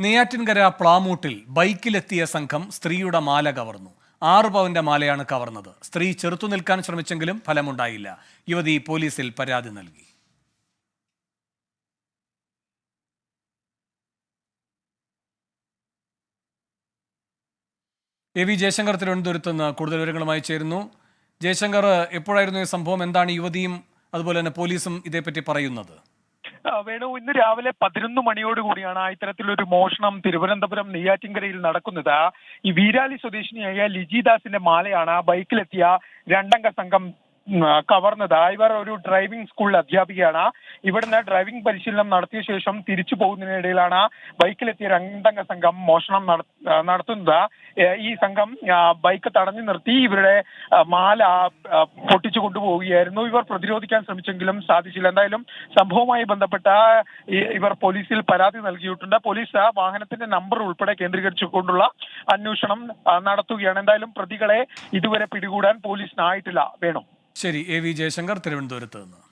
നെയ്യാറ്റിൻകര പ്ലാമൂട്ടിൽ ബൈക്കിലെത്തിയ സംഘം സ്ത്രീയുടെ മാല കവർന്നു. ആറ് പവന്റെ മാലയാണ് കവർന്നത്. സ്ത്രീ ചെറുത്തു നിൽക്കാൻ ശ്രമിച്ചെങ്കിലും ഫലമുണ്ടായില്ല. യുവതി പോലീസിൽ പരാതി നൽകി. എ വി ജയശങ്കർ തിരുവനന്തപുരത്ത് നിന്ന് കൂടുതൽ വിവരങ്ങളുമായി ചേരുന്നു. ജയശങ്കർ എപ്പോഴായിരുന്നു ഈ സംഭവം? എന്താണ് യുവതിയും അതുപോലെ തന്നെ പോലീസും ഇതേപ്പറ്റി പറയുന്നത്? വേണു ഇന്ന് രാവിലെ പതിനൊന്ന് മണിയോട് കൂടിയാണ് ഇത്തരത്തിലൊരു മോഷണം തിരുവനന്തപുരം നെയ്യാറ്റിൻകരയിൽ നടക്കുന്നത്. ഈ വീരാലി സ്വദേശിനിയായ ലിജിദാസിന്റെ മാലയാണ് ബൈക്കിലെത്തിയ രണ്ടംഗ സംഘം കവർന്നത്. ഇവർ ഒരു ഡ്രൈവിംഗ് സ്കൂളിൽ അധ്യാപികയാണ്. ഇവിടുന്ന് ഡ്രൈവിംഗ് പരിശീലനം നടത്തിയ ശേഷം തിരിച്ചു പോകുന്നതിനിടയിലാണ് ബൈക്കിലെത്തിയ രണ്ടംഗ സംഘം മോഷണം നടത്തുന്നത്. ഈ സംഘം ബൈക്ക് തടഞ്ഞു നിർത്തി ഇവരുടെ മാല പൊട്ടിച്ചു കൊണ്ടുപോവുകയായിരുന്നു. ഇവർ പ്രതിരോധിക്കാൻ ശ്രമിച്ചെങ്കിലും സാധിച്ചില്ല. എന്തായാലും സംഭവവുമായി ബന്ധപ്പെട്ട ഇവർ പോലീസിൽ പരാതി നൽകിയിട്ടുണ്ട്. പോലീസ് വാഹനത്തിന്റെ നമ്പർ ഉൾപ്പെടെ കേന്ദ്രീകരിച്ചുകൊണ്ടുള്ള അന്വേഷണം നടത്തുകയാണ്. എന്തായാലും പ്രതികളെ ഇതുവരെ പിടികൂടാൻ പോലീസിനായിട്ടില്ല. വേണം. ശരി എ വി ജയശങ്കർ തിരുവനന്തപുരത്ത് നിന്ന്.